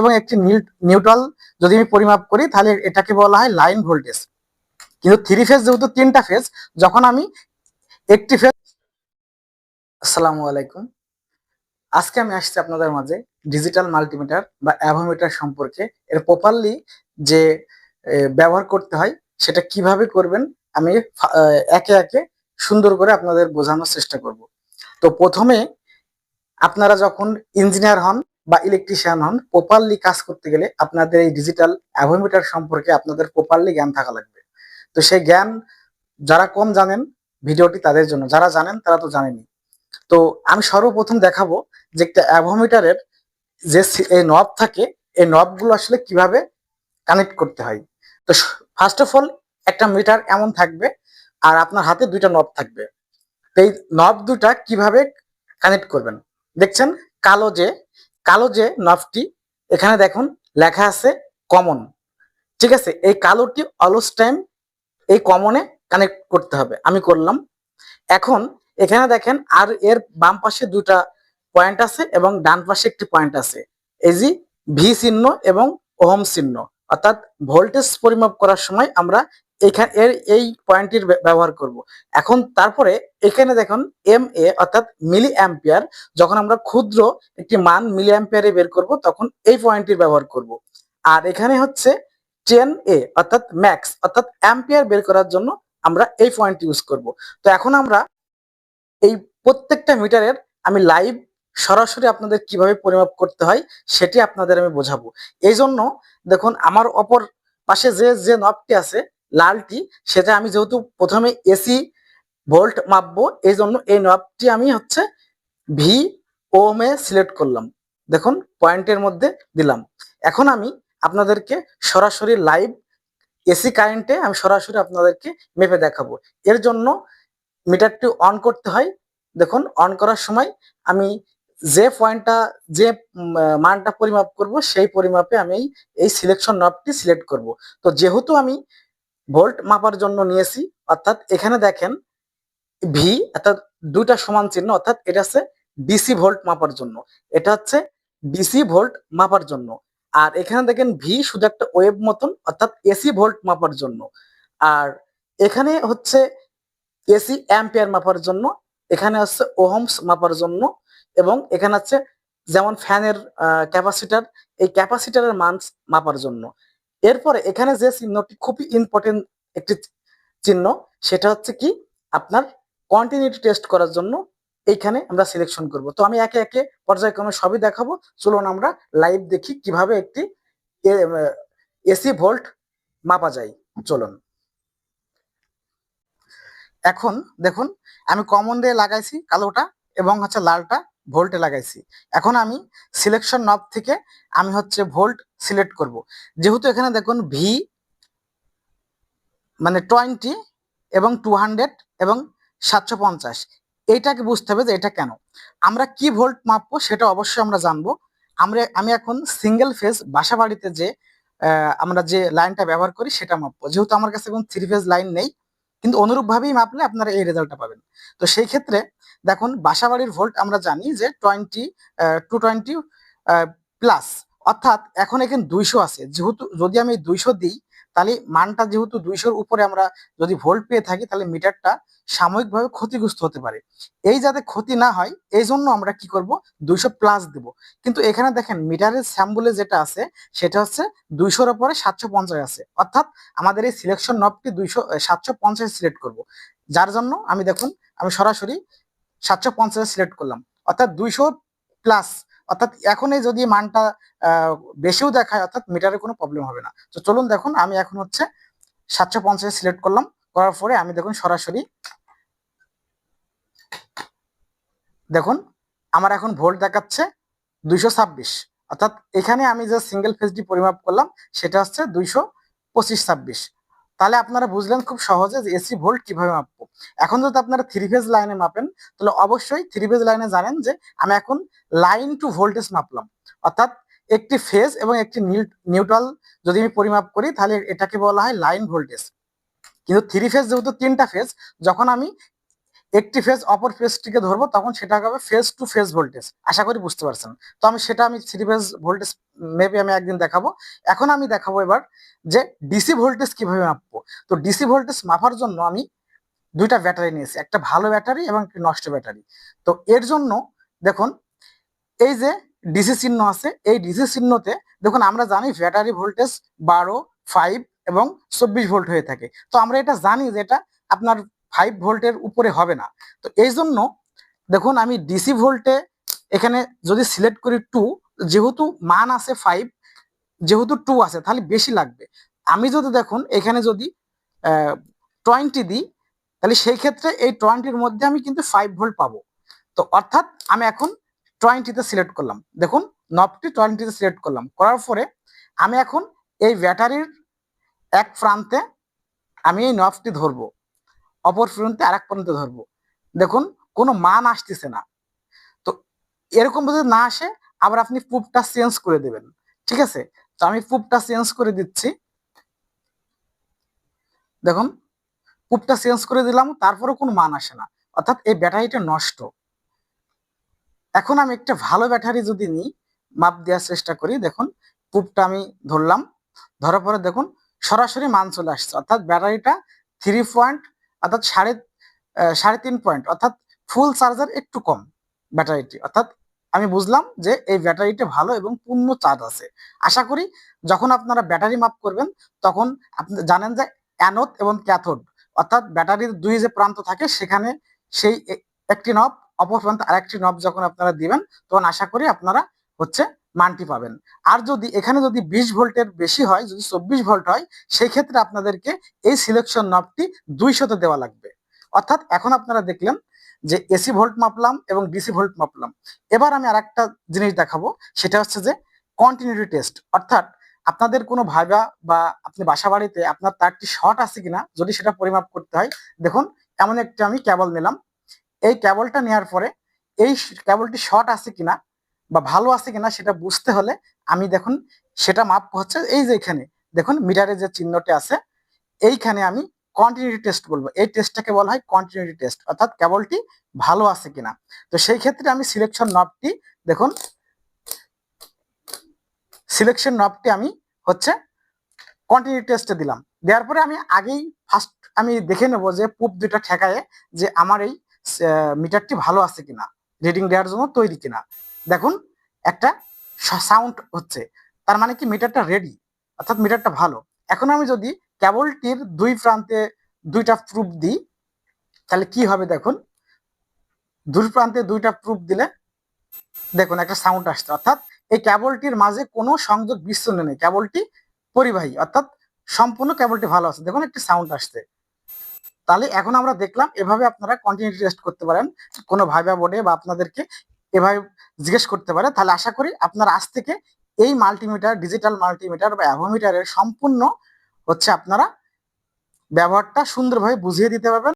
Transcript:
এবং একটি নিউট্রাল যদি আমি পরিমাপ করি, তাহলে এটাকে বলা হয় লাইন ভোল্টেজ। কিন্তু থ্রি ফেজ যেহেতু তিনটা ফেজ যখন আমি একটি ফেজ আসসালামু আলাইকুম। আজকে আমি আসছি আপনাদের মাঝে ডিজিটাল মাল্টিমিটার বা অ্যাভোমিটার সম্পর্কে। এর প্রপারলি যে ব্যবহার করতে হয়, সেটা কীভাবে করবেন, আমি একে একে সুন্দর করে আপনাদের বোঝানোর চেষ্টা করব। তো প্রথমে আপনারা যখন ইঞ্জিনিয়ার হন বা ইলেকট্রিশিয়ান হন প্রপারলি কাজ করতে গেলে আপনাদের এই ডিজিটাল অ্যাভোমিটার সম্পর্কে আপনাদের প্রপারলি জ্ঞান থাকা লাগবে। তো সেই জ্ঞান যারা কম জানেন ভিডিওটি তাদের জন্য, যারা জানেন তারা তো জানেনই। তো আমি সর্বপ্রথম দেখাবো যে একটা অ্যাভোমিটারের যে এই নব থাকে, এই নবগুলো আসলে কীভাবে কানেক্ট করতে হয়। তো ফার্স্ট অফ অল একটা মিটার এমন থাকবে আর আপনার হাতে দুইটা নব থাকবে। তো এই নব দুটা কীভাবে কানেক্ট করবেন? দেখছেন কালো যে কালো যে নবটি এখানে দেখুন লেখা আছে কমন ঠিক আছে, এই কালোটি অলস টাইম এই কমনে কানেক্ট করতে হবে। আমি করলাম। এখন এখানে দেখেন আর এর বাম পাশে দুটা পয়েন্ট আছে এবং ডান পাশে একটি পয়েন্ট আছে। এই যে ভি চিহ্ন এবং ওহম চিহ্ন। অর্থাৎ ভোল্টেজ পরিমাপ করার সময় আমরা এখানে, এর, এই পয়েন্টটির ব্য- ব্যবহার করব। এখন তারপরে এখানে দেখুন এম এ অর্থাৎ মিলি অ্যাম্পিয়ার যখন আমরা ক্ষুদ্র একটি মান মিলি অ্যাম্পিয়ারে বের করব, তখন এই পয়েন্টটির ব্যবহার করব। আর এখানে হচ্ছে টেন এ অর্থাৎ ম্যাক্স, অর্থাৎ অ্যাম্পিয়ার বের করার জন্য আমরা এই পয়েন্ট ইউজ করব। তো এখন আমরা এই প্রত্যেকটা মিটারের আমি লাইভ সরাসরি আপনাদের কীভাবে পরিমাপ করতে হয়, সেটি আপনাদের আমি বোঝাবো। এই জন্য দেখুন, আমার অপর পাশে যে যে নবটি আছে লালটি, সেটা আমি যেহেতু প্রথমে এসি ভোল্ট মাপবো এই জন্য এই নবটি আমি হচ্ছে ভি ওমে সিলেক্ট করলাম। দেখুন পয়েন্টের মধ্যে দিলাম। এখন আমি আপনাদেরকে সরাসরি লাইভ এসি কারেন্টে আমি সরাসরি আপনাদেরকে মেপে দেখাবো। এর জন্য মিটারটি অন করতে হয়। দেখুন অন করার সময় আমি যে পয়েন্টটা যে মানটা পরিমাপ করব, সেই পরিমাপে আমি এই- এই সিলেকশন নবটি সিলেক্ট করব। তো যেহেতু আমি ভোল্ট মাপার জন্য নিয়েছি, অর্থাৎ এখানে দেখেন ভি অর্থাৎ দুইটা সমান চিহ্ন, অর্থাৎ এটা হচ্ছে ডিসি ভোল্ট মাপার জন্য, এটা হচ্ছে ডিসি ভোল্ট মাপার জন্য, আর এখানে দেখেন ভি শুধু একটা ওয়েব মতন, অর্থাৎ এসি ভোল্ট মাপার জন্য, আর এখানে হচ্ছে এসি অ্যাম্পিয়ার মাপার জন্য, এখানে হচ্ছে ওহমস মাপার জন্য, এবং এখানে হচ্ছে যেমন ফ্যানের ক্যাপাসিটার, এই ক্যাপাসিটারের মান মাপার জন্য এরপরে এখানে যে চিহ্নটি খুবই ইম্পর্টেন্ট একটি চিহ্ন, সেটা হচ্ছে কি আপনার কন্টিনিউটি টেস্ট করার জন্য এইখানে আমরা সিলেকশন করব। তো আমি একে একে পর্যায়ক্রমে সবই দেখাবো। চলুন আমরা লাইভ দেখি কীভাবে একটি এসি ভোল্ট মাপা যায়। চলুন। এখন দেখুন, আমি কমন দিয়ে লাগাইছি কালোটা এবং হচ্ছে লালটা। ভোল্টে লাগাইছি। এখন আমি সিলেকশন নব থেকে আমি হচ্ছে ভোল্ট সিলেক্ট করব। যেহেতু এখানে দেখুন ভি মানে টোয়েন্টি এবং টু হান্ড্রেড এবং সাতশো পঞ্চাশ। এইটাকে বুঝতে হবে যে এটা কেন? আমরা কি ভোল্ট মাপবো সেটা অবশ্যই আমরা জানব। আমরা, আমি এখন সিঙ্গেল ফেজ বাসা বাড়িতে যে আমরা যে লাইনটা ব্যবহার করি সেটা মাপবো। যেহেতু আমার কাছে এখন থ্রি ফেজ লাইন নেই কিন্তু অনুরূপভাবেই মাপলে আপনারা এই রেজাল্টটা পাবেন। তো সেই ক্ষেত্রে দেখুন, বাসাবাড়ির ভোল্ট আমরা জানি যে টোয়েন্টি টু টোয়েন্টি প্লাস অর্থাৎ এখন এখানে দুইশো আছে। যেহেতু যদি আমি দুইশো দিই তাহলে মানটা যেহেতু দুইশোর উপরে আমরা যদি ভোল্ট পেয়ে থাকি, তাহলে মিটারটা সাময়িকভাবে ক্ষতিগ্রস্ত হতে পারে। এই যাতে ক্ষতি না হয়, এই জন্য আমরা কি করব? দুইশো প্লাস দেব। কিন্তু এখানে দেখেন, মিটারের স্যাম্বলে যেটা আছে, সেটা হচ্ছে দুইশোর উপরে সাতশো পঞ্চাশ আছে। অর্থাৎ আমাদের এই সিলেকশন নবটি দুইশো সাতশো পঞ্চাশ সিলেক্ট করব। যার জন্য আমি দেখুন, আমি সরাসরি সাতশো পঞ্চাশ সিলেক্ট করলাম। অর্থাৎ দুইশো প্লাস অর্থাৎ এখনই যদি মানটা বেশিও দেখায়, অর্থাৎ মিটারে কোনো প্রবলেম হবে না। তো চলুন দেখুন, আমি এখন হচ্ছে সাতশো পঞ্চাশ সিলেক্ট করলাম। করার পরে আমি দেখুন সরাসরি দেখুন, আমার এখন ভোল্ট দেখাচ্ছে দুইশো ছাব্বিশ। অর্থাৎ এখানে আমি যে সিঙ্গেল ফেজটি পরিমাপ করলাম, সেটা হচ্ছে দুইশো পঁচিশ ছাব্বিশ। তাহলে আপনারা বুঝলেন খুব সহজে যে এসি ভোল্ট কীভাবে মাপবো। এখন যদি আপনারা থ্রি ফেজ লাইনে মাপেন, তাহলে অবশ্যই থ্রি ফেজ লাইনে জানেন যে আমি এখন লাইন টু ভোল্টেজ মাপলাম। অর্থাৎ একটি ফেজ এবং একটি নিউট্রাল যদি আমি পরিমাপ করি, তাহলে এটাকে বলা হয় লাইন ভোল্টেজ কিন্তু থ্রি ফেজ যেহেতু তিনটা ফেজ যখন আমি একটি ফেজ অপর ফেজটিকে ধরবো, তখন সেটা হবে ফেজ টু ফেজ ভোল্টেজ আশা করি বুঝতে পারছেন। তো আমি সেটা আমি থ্রি ফেজ ভোল্টেজ মেবি আমি একদিন দেখাবো। এখন আমি দেখাবো এবার যে ডিসি ভোল্টেজ কীভাবে মাপবো। তো ডিসি ভোল্টেজ মাপার জন্য আমি দুইটা ব্যাটারি নিয়েছি, একটা ভালো ব্যাটারি এবং একটি নষ্ট ব্যাটারি। তো এর জন্য দেখুন, এই যে ডিসি চিহ্ন আছে, এই ডিসি চিহ্নতে দেখুন, আমরা জানি ব্যাটারি ভোল্টেজ বারো ফাইভ এবং চব্বিশ ভোল্ট হয়ে থাকে। তো আমরা এটা জানি যে এটা আপনার ফাইভ ভোল্টের উপরে হবে না। তো এই জন্য দেখুন, আমি ডিসি ভোল্টে এখানে যদি সিলেক্ট করি টু যেহেতু মান আছে ফাইভ যেহেতু টু আছে, তাহলে বেশি লাগবে। আমি যদি দেখুন, এখানে যদি টোয়েন্টি দিই, তাহলে সেই ক্ষেত্রে এই টোয়েন্টির মধ্যে আমি কিন্তু ফাইভ ভোল্ট পাবো। তো অর্থাৎ আমি এখন টোয়েন্টিতে সিলেক্ট করলাম। দেখুন নবটি টোয়েন্টিতে সিলেক্ট করলাম। করার পরে আমি এখন এই ব্যাটারির এক প্রান্তে আমি এই নবটি ধরবো। অপর প্রান্তে আরেক প্রান্তে ধরবো। দেখুন, কোনো মান আসতেছে না। তো এরকম যদি না আসে, আবার আপনি পুপটা চেঞ্জ করে দেবেন। ঠিক আছে? তো আমি পুপটা চেঞ্জ করে দিচ্ছি। দেখুন পুপটা চেঞ্জ করে দিলাম তারপরে কোনো মান আসে না। অর্থাৎ এই ব্যাটারিটা নষ্ট। এখন আমি একটা ভালো ব্যাটারি যদি নিই, মাপ দেওয়ার চেষ্টা করি। দেখুন পুপটা আমি ধরলাম। ধরার পরে দেখুন, সরাসরি মান চলে আসছে। অর্থাৎ ব্যাটারিটা থ্রি পয়েন্ট অর্থাৎ সাড়ে সাড়ে তিন পয়েন্ট অর্থাৎ ফুল চার্জার একটু কম ব্যাটারিটি অর্থাৎ আমি বুঝলাম যে এই ব্যাটারিটা ভালো এবং পূর্ণ চার্জ আছে। আশা করি যখন আপনারা ব্যাটারি মাপ করবেন, তখন আপনি জানেন যে অ্যানোড এবং ক্যাথোড অর্থাৎ ব্যাটারির দুই যে প্রান্ত থাকে, সেখানে সেই একটি নব অপর প্রান্তে আরেকটি নব যখন আপনারা দিবেন, তখন আশা করি আপনারা হচ্ছে মানটি পাবেন। আর যদি এখানে যদি বিশ ভোল্টের বেশি হয়, যদি চব্বিশ ভোল্ট হয় সেই ক্ষেত্রে আপনাদেরকে এই সিলেকশন নবটি দুইশোতে দেওয়া লাগবে। অর্থাৎ এখন আপনারা দেখলেন যে এসি ভোল্ট মাপলাম এবং ডিসি ভোল্ট মাপলাম। এবার আমি আরেকটা জিনিস দেখাবো, সেটা হচ্ছে যে কন্টিনিউটি টেস্ট অর্থাৎ আপনাদের কোনো ভাইবা বা আপনি বাসা বাড়িতে আপনার তারটি শর্ট আছে কিনা, যদি সেটা পরিমাপ করতে হয়, দেখুন, এমন একটা আমি কেবল নিলাম। এই কেবলটা নেওয়ার পরে এই কেবলটি শর্ট আছে কিনা বা ভালো আছে কিনা সেটা বুঝতে হলে আমি দেখুন সেটা মাপ হচ্ছে এই যে এখানে। দেখুন মিটারের যে চিহ্নটি আছে, এইখানে আমি কন্টিনিউটি টেস্ট বলব। এই টেস্টটাকে বলা হয় কন্টিনিউটি টেস্ট অর্থাৎ কেবলটি ভালো আছে কিনা। তো সেই ক্ষেত্রে আমি সিলেকশন নবটি দেখুন সিলেকশন নবটি আমি হচ্ছে কন্টিনিউটি টেস্টে দিলাম। দেওয়ার পরে আমি আগেই ফার্স্ট আমি দেখে নেব যে পুপ দুটা ঠেকায়ে যে আমার এই মিটারটি ভালো আছে কিনা রিডিং দেওয়ার জন্য তৈরি কিনা। দেখুন, একটা সাউন্ড হচ্ছে। তার মানে কি মিটারটা রেডি অর্থাৎ মিটারটা ভালো। এখন আমি যদি কেবলটির দুই প্রান্তে দুইটা প্রুফ দিই, তাহলে কি হবে দেখুন? দুই প্রান্তে দুইটা প্রুফ দিলে দেখুন একটা সাউন্ড আসছে। অর্থাৎ এই কেবলটির মাঝে কোনো সংযোগ বিচ্ছিন্ন নেই। কেবলটি পরিবাহী, অর্থাৎ সম্পূর্ণ কেবলটি ভালো আছে। দেখুন একটি সাউন্ড আসছে। তাহলে এখন আমরা দেখলাম এভাবে আপনারা কন্টিনিউটি টেস্ট করতে পারেন। কোনো ভাইবা বোর্ডে বা আপনাদেরকে এভাবে জিজ্ঞেস করতে পারে, তাহলে আশা করি আপনার আজ থেকে এই মাল্টিমিটার ডিজিটাল মাল্টিমিটার বা অ্যাভোমিটারের সম্পূর্ণ হচ্ছে আপনারা ব্যবহারটা সুন্দরভাবে বুঝিয়ে দিতে পারবেন।